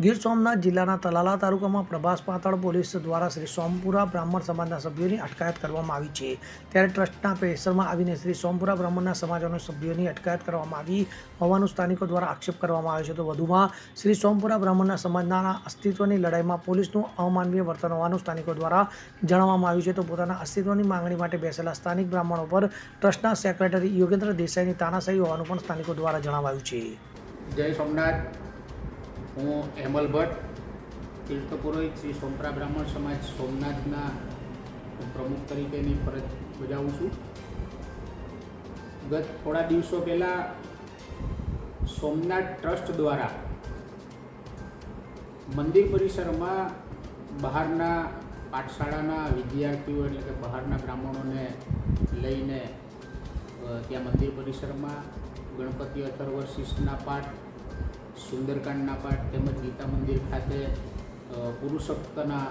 ગીર સોમનાથ જિલ્લાના તલાલા તાલુકામાં પ્રભાસ પાતળ પોલીસ દ્વારા શ્રી સોમપુરા બ્રાહ્મણ સમાજના સભ્યોની અટકાયત કરવામાં આવી છે. ત્યારે ટ્રસ્ટના પ્રેશરમાં આવીને શ્રી સોમપુરા બ્રાહ્મણના સમાજના સભ્યોની અટકાયત કરવામાં આવી હોવાનું સ્થાનિકો દ્વારા આક્ષેપ કરવામાં આવ્યો છે. તો વધુમાં શ્રી સોમપુરા બ્રાહ્મણના સમાજના અસ્તિત્વની લડાઈમાં પોલીસનું અમાનવીય વર્તન હોવાનું સ્થાનિકો દ્વારા જણાવવામાં આવ્યું છે. તો પોતાના અસ્તિત્વની માંગણી માટે બેસેલા સ્થાનિક બ્રાહ્મણો પર ટ્રસ્ટના સેક્રેટરી યોગેન્દ્ર દેસાઈની તાનાશાહી હોવાનું પણ સ્થાનિકો દ્વારા જણાવાયું છે. જય સોમનાથ. હું એમલ ભટ્ટ તીર્થ પુરોહિત શ્રી સોમપરા બ્રાહ્મણ સમાજ સોમનાથના પ્રમુખ તરીકેની ફરજ બજાવું છું. ગત થોડા દિવસો પહેલાં સોમનાથ ટ્રસ્ટ દ્વારા મંદિર પરિસરમાં બહારના પાઠશાળાના વિદ્યાર્થીઓ એટલે કે બહારના બ્રાહ્મણોને લઈને ત્યાં મંદિર પરિસરમાં ગણપતિ અથર્વશિષ્ટના પાઠ સુંદરકાંડના પાઠ તેમજ ગીતા મંદિર ખાતે પુરુષોત્તના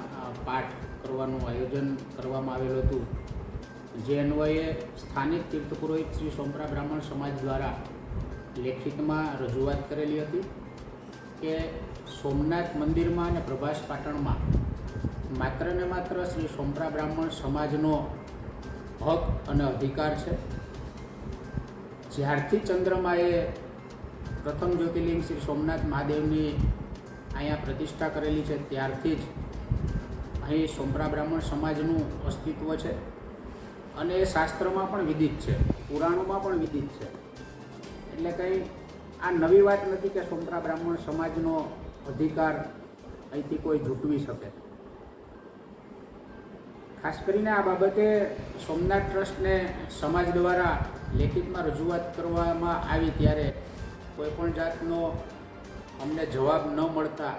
પાઠ કરવાનું આયોજન કરવામાં આવેલું હતું. જે અન્વયે સ્થાનિક તીર્થ પુરોહિત શ્રી સોમપરા બ્રાહ્મણ સમાજ દ્વારા લેખિતમાં રજૂઆત કરેલી હતી કે સોમનાથ મંદિરમાં અને પ્રભાસ પાટણમાં માત્ર ને માત્ર શ્રી સોમપરા બ્રાહ્મણ સમાજનો હક અને અધિકાર છે. જ્યારથી ચંદ્રમાએ પ્રથમ જ્યોતિર્લિંગ શ્રી સોમનાથ મહાદેવની અહીંયા પ્રતિષ્ઠા કરેલી છે, ત્યારથી જ અહીં સોમપરા બ્રાહ્મણ સમાજનું અસ્તિત્વ છે અને એ શાસ્ત્રમાં પણ વિદિત છે, પુરાણોમાં પણ વિદિત છે. એટલે કંઈ આ નવી વાત નથી કે સોમપરા બ્રાહ્મણ સમાજનો અધિકાર અહીંથી કોઈ ઝૂંટવી શકે. ખાસ કરીને આ બાબતે સોમનાથ ટ્રસ્ટને સમાજ દ્વારા લેખિતમાં રજૂઆત કરવામાં આવી ત્યારે કોઈ પણ જાતનો અમને જવાબ ન મળતા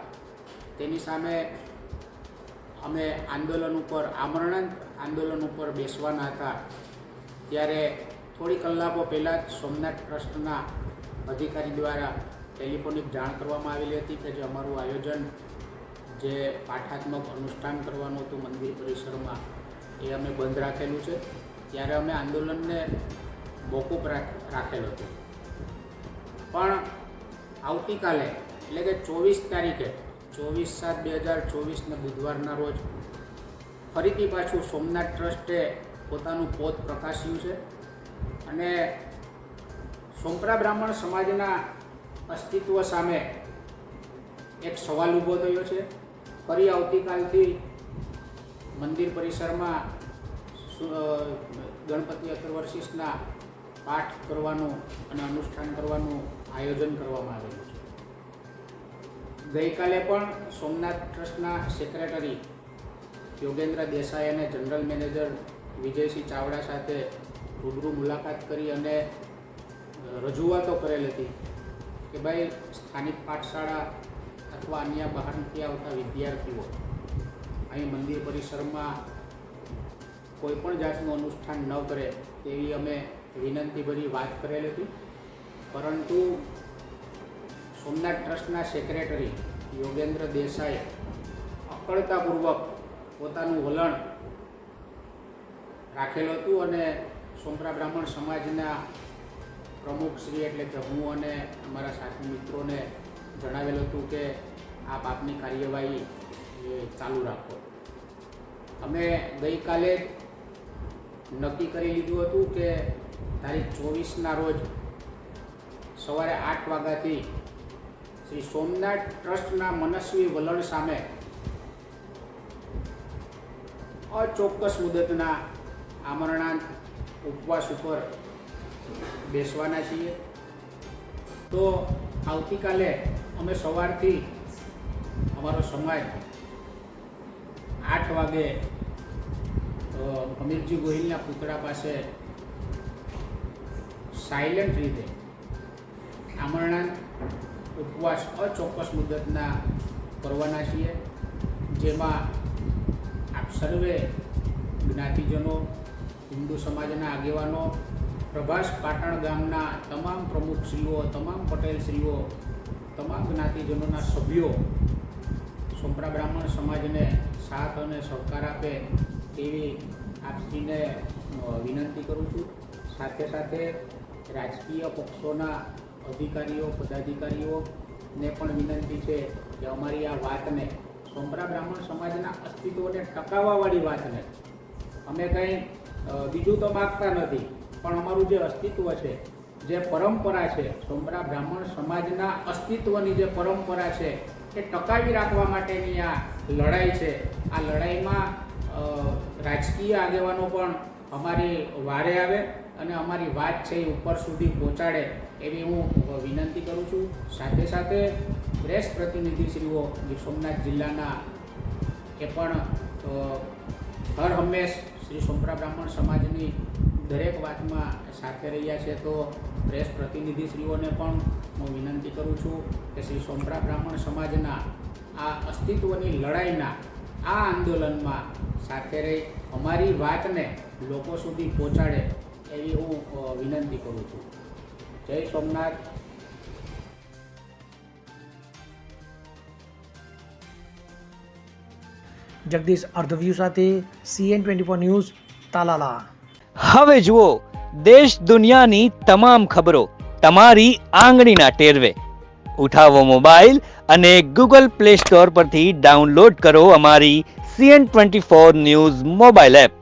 તેની સામે અમે આંદોલન ઉપર, આમરણાંત આંદોલન ઉપર બેસવાના હતા. ત્યારે થોડી કલાકો પહેલાં જ સોમનાથ ટ્રસ્ટના અધિકારી દ્વારા ટેલિફોનિક જાણ કરવામાં આવેલી હતી કે જે અમારું આયોજન જે પાઠાત્મક અનુષ્ઠાન કરવાનું હતું મંદિર પરિસરમાં, એ અમે બંધ રાખેલું છે. ત્યારે અમે આંદોલનને મોકૂફ રાખ, રાખેલો હતો. પણ આવતીકાલે, એટલે કે ચોવીસ તારીખે, ચોવીસ સાત બે હજાર ચોવીસને બુધવારના રોજ, ફરીથી પાછું સોમનાથ ટ્રસ્ટે પોતાનું પોત પ્રકાશ્યું છે. અને સોમપરા બ્રાહ્મણ સમાજના અસ્તિત્વ સામે એક સવાલ ઊભો થયો છે. ફરી આવતીકાલથી મંદિર પરિસરમાં ગણપતિ અથર્વશીષના પાઠ કરવાનું અને અનુષ્ઠાન કરવાનું આયોજન કરવામાં આવેલું છે. ગઈકાલે પણ સોમનાથ ટ્રસ્ટના સેક્રેટરી યોગેન્દ્ર દેસાઈ અને જનરલ મેનેજર વિજયસિંહ ચાવડા સાથે રૂબરૂ મુલાકાત કરી અને રજૂઆતો કરેલ હતી કે ભાઈ સ્થાનિક પાઠશાળા અથવા અન્ય બહારથી આવતા વિદ્યાર્થીઓ અહીં મંદિર પરિસરમાં કોઈ પણ જાતનું અનુષ્ઠાન ન કરે તેવી અમે વિનંતીભરી વાત કરેલ હતી. પરંતુ સોમનાથ ટ્રસ્ટના સેક્રેટરી યોગેન્દ્ર દેસાઈ અકળતાપૂર્વક પોતાનું વલણ રાખેલું હતું અને સોમરા બ્રાહ્મણ સમાજના પ્રમુખશ્રી એટલે કે હું અને અમારા સાથી મિત્રોને જણાવેલું હતું કે આપ આપની કાર્યવાહી એ ચાલુ રાખો. અમે ગઈકાલે નક્કી કરી લીધું હતું કે તારીખ ચોવીસના રોજ સવારે આઠ વાગ્યાથી શ્રી સોમનાથ ટ્રસ્ટના મનસ્વી વલણ સામે અચોક્કસ મુદતના આમરણાંત ઉપવાસ ઉપર બેસવાના છીએ. તો આવતીકાલે અમે સવારથી અમારો સમાજ આઠ વાગે અમીરજી ગોહિલના પુતળા પાસે સાયલેન્ટ રીતે આમરણાંત ઉપવાસ, અચોક્કસ મુદતના કરવાના છીએ, જેમાં આપ સર્વે જ્ઞાતિજનો, હિન્દુ સમાજના આગેવાનો, પ્રભાસ પાટણ ગામના તમામ પ્રમુખશ્રીઓ તમામ પટેલશ્રીઓ તમામ જ્ઞાતિજનોના સભ્યો સોમરા બ્રાહ્મણ સમાજને સાથ અને સહકાર આપે તેવી આપશ્રીને વિનંતી કરું છું. સાથે સાથે રાજકીય પક્ષોના અધિકારીઓ પદાધિકારીઓને પણ વિનંતી છે કે અમારી આ વાતને સોમરા બ્રાહ્મણ સમાજના અસ્તિત્વને ટકાવવાવાળી વાતને. અમે કંઈ બીજું તો માગતા નથી, પણ અમારું જે અસ્તિત્વ છે, જે પરંપરા છે, સોમરા બ્રાહ્મણ સમાજના અસ્તિત્વની જે પરંપરા છે, એ ટકાવી રાખવા માટેની આ લડાઈ છે. આ લડાઈમાં રાજકીય આગેવાનો પણ અમારી વારે આવે અને અમારી વાત છે એ ઉપર સુધી પહોંચાડે. એવી હું વિનંતી કરું છું. સાથે સાથે પ્રેસ પ્રતિનિધિશ્રીઓ ગીર સોમનાથ જિલ્લાના એ પણ હર હંમેશ શ્રી સોમરા બ્રાહ્મણ સમાજની દરેક વાતમાં સાથે રહ્યા છે, તો પ્રેસ પ્રતિનિધિશ્રીઓને પણ હું વિનંતી કરું છું કે શ્રી સોમરા બ્રાહ્મણ સમાજના આ અસ્તિત્વની લડાઈના આ આંદોલનમાં સાથે રહી, અમારી વાતને લોકો સુધી પહોંચાડે એવી હું વિનંતી કરું છું. જય સોમનાથ જગદીશ અર્ધવ્યુ સાથે CN twenty four news Talala. હવે જુઓ દેશ દુનિયાની તમામ ખબરો તમારી આંગળીના ટેરવે. ઉઠાવો મોબાઈલ અને ગૂગલ પ્લે સ્ટોર પરથી ડાઉનલોડ કરો અમારી CN twenty four news mobile app.